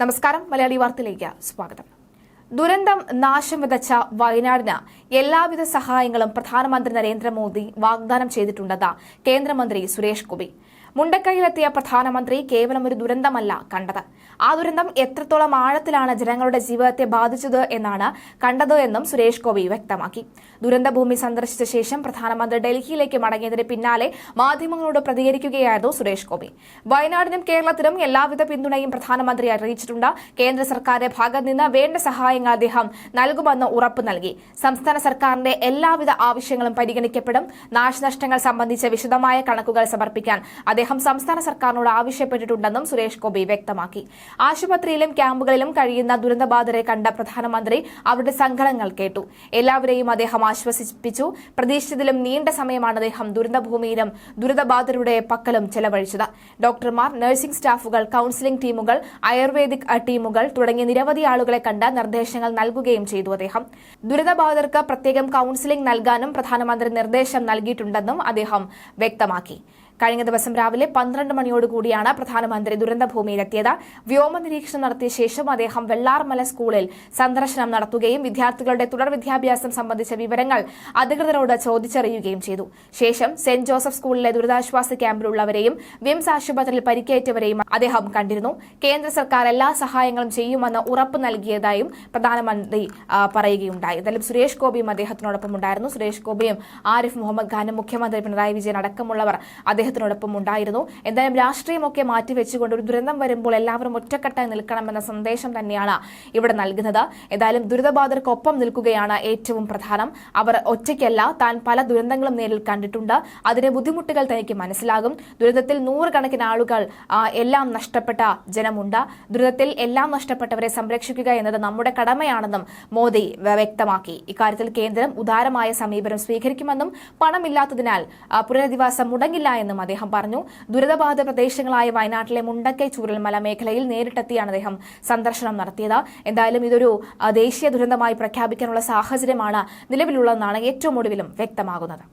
നമസ്കാരം. മലയാളി വാർത്തയിലേക്ക് സ്വാഗതം. ദുരന്തം നാശം വിതച്ച വയനാടിന് എല്ലാവിധ സഹായങ്ങളും പ്രധാനമന്ത്രി നരേന്ദ്രമോദി വാഗ്ദാനം ചെയ്തിട്ടുണ്ടെന്ന് കേന്ദ്രമന്ത്രി സുരേഷ് ഗോപി. മുണ്ടക്കൈയിലെത്തിയ പ്രധാനമന്ത്രി കേവലം ഒരു ദുരന്തമല്ല കണ്ടത്. ആ ദുരന്തം എത്രത്തോളം ആഴത്തിലാണ് ജനങ്ങളുടെ ജീവിതത്തെ ബാധിച്ചത് എന്നാണ് കണ്ടത് എന്നും സുരേഷ് ഗോപി വ്യക്തമാക്കി. ദുരന്തഭൂമി സന്ദർശിച്ച ശേഷം പ്രധാനമന്ത്രി ഡൽഹിയിലേക്ക് മടങ്ങിയതിന് പിന്നാലെ മാധ്യമങ്ങളോട് പ്രതികരിക്കുകയായിരുന്നു സുരേഷ് ഗോപി. വയനാടിനും കേരളത്തിനും എല്ലാവിധ പിന്തുണയും പ്രധാനമന്ത്രി അറിയിച്ചിട്ടുണ്ട്. കേന്ദ്ര സർക്കാരിന്റെ ഭാഗത്ത് നിന്ന് വേണ്ട സഹായങ്ങൾ അദ്ദേഹം നൽകുമെന്ന് ഉറപ്പ് നൽകി. സംസ്ഥാന സർക്കാരിന്റെ എല്ലാവിധ ആവശ്യങ്ങളും പരിഗണിക്കപ്പെടും. നാശനഷ്ടങ്ങൾ സംബന്ധിച്ച വിശദമായ കണക്കുകൾ സമർപ്പിക്കാൻ അദ്ദേഹം സംസ്ഥാന സർക്കാരിനോട് ആവശ്യപ്പെട്ടിട്ടുണ്ടെന്നും സുരേഷ് ഗോപി വ്യക്തമാക്കി. ആശുപത്രിയിലും ക്യാമ്പുകളിലും കഴിയുന്ന ദുരന്തബാധിതരെ കണ്ട പ്രധാനമന്ത്രി അവരുടെ സങ്കടങ്ങൾ കേട്ടു. എല്ലാവരെയും അദ്ദേഹം ആശ്വസിപ്പിച്ചു. പ്രതീക്ഷിച്ചതിലും നീണ്ട സമയമാണ് അദ്ദേഹം ദുരന്തഭൂമിയിലും ദുരിതബാധിതരുടെ പക്കലും ചെലവഴിച്ചത്. ഡോക്ടർമാർ നഴ്സിംഗ് സ്റ്റാഫുകൾ കൌൺസിലിംഗ് ടീമുകൾ ആയുർവേദിക് ടീമുകൾ തുടങ്ങിയ നിരവധി ആളുകളെ കണ്ട് നിർദ്ദേശങ്ങൾ നൽകുകയും ചെയ്തു അദ്ദേഹം. ദുരിതബാധിതർക്ക് പ്രത്യേകം കൌൺസിലിംഗ് നൽകാനും പ്രധാനമന്ത്രി നിർദ്ദേശം നൽകിയിട്ടുണ്ടെന്നും അദ്ദേഹം വ്യക്തമാക്കി. കഴിഞ്ഞ ദിവസം രാവിലെ പന്ത്രണ്ട് മണിയോടുകൂടിയാണ് പ്രധാനമന്ത്രി ദുരന്തഭൂമിയിലെത്തിയത്. വ്യോമ നിരീക്ഷണം നടത്തിയ ശേഷം അദ്ദേഹം വെള്ളാർമല സ്കൂളിൽ സന്ദർശനം നടത്തുകയും വിദ്യാർത്ഥികളുടെ തുടർ വിദ്യാഭ്യാസം സംബന്ധിച്ച വിവരങ്ങൾ അധികൃതരോട് ചോദിച്ചറിയുകയും ചെയ്തു. ശേഷം സെന്റ് ജോസഫ് സ്കൂളിലെ ദുരിതാശ്വാസ ക്യാമ്പിലുള്ളവരെയും വിംസ് ആശുപത്രിയിൽ പരിക്കേറ്റവരെയും അദ്ദേഹം കണ്ടിരുന്നു. കേന്ദ്ര സർക്കാർ എല്ലാ സഹായങ്ങളും ചെയ്യുമെന്ന് ഉറപ്പ് നൽകിയതായും പ്രധാനമന്ത്രി പറയുകയുണ്ടായി. എന്തായാലും സുരേഷ് ഗോപിയും അദ്ദേഹത്തിനോടൊപ്പം ഉണ്ടായിരുന്നു. സുരേഷ് ഗോപിയും ആരിഫ് മുഹമ്മദ് ഖാനും മുഖ്യമന്ത്രി പിണറായി വിജയൻ അടക്കമുള്ളവർ അദ്ദേഹത്തിനോടൊപ്പം ഉണ്ടായിരുന്നു. എന്തായാലും രാഷ്ട്രീയമൊക്കെ മാറ്റിവെച്ചുകൊണ്ട് ഒരു ദുരന്തം വരുമ്പോൾ എല്ലാവരും ഒറ്റക്കെട്ടായി നിൽക്കണമെന്ന സന്ദേശം തന്നെയാണ് ഇവിടെ നൽകുന്നത്. ഏതായാലും ദുരിതബാധിതർക്കൊപ്പം നിൽക്കുകയാണ് ഏറ്റവും പ്രധാനം. അവർ ഒറ്റയ്ക്കല്ല താൻ പല ദുരന്തങ്ങളും നേരിൽ കണ്ടിട്ടുണ്ട്. അതിന്റെ ബുദ്ധിമുട്ടുകൾ തനിക്ക് മനസ്സിലാകും. ദുരിതത്തിൽ നൂറുകണക്കിന് ആളുകൾ എല്ലാം നഷ്ടപ്പെട്ട ജനമുണ്ട്. ദുരിതത്തിൽ എല്ലാം നഷ്ടപ്പെട്ടവരെ സംരക്ഷിക്കുക എന്നത് നമ്മുടെ കടമയാണെന്നും മോദി വ്യക്തമാക്കി. ഇക്കാര്യത്തിൽ കേന്ദ്രം ഉദാരമായ സമീപനം സ്വീകരിക്കുമെന്നും പണമില്ലാത്തതിനാൽ പുനരധിവാസം മുടങ്ങില്ല എന്നും എന്നും അദ്ദേഹം പറഞ്ഞു. ദുരിതബാധിത പ്രദേശങ്ങളായ വയനാട്ടിലെ മുണ്ടക്കൈ ചൂരൽമല മേഖലയിൽ നേരിട്ടെത്തിയാണ് അദ്ദേഹം സന്ദർശനം നടത്തിയത്. എന്തായാലും ഇതൊരു ദേശീയ ദുരന്തമായി പ്രഖ്യാപിക്കാനുള്ള സാഹചര്യമാണ് നിലവിലുള്ളതെന്നാണ് ഏറ്റവും ഒടുവിലും വ്യക്തമാകുന്നത്.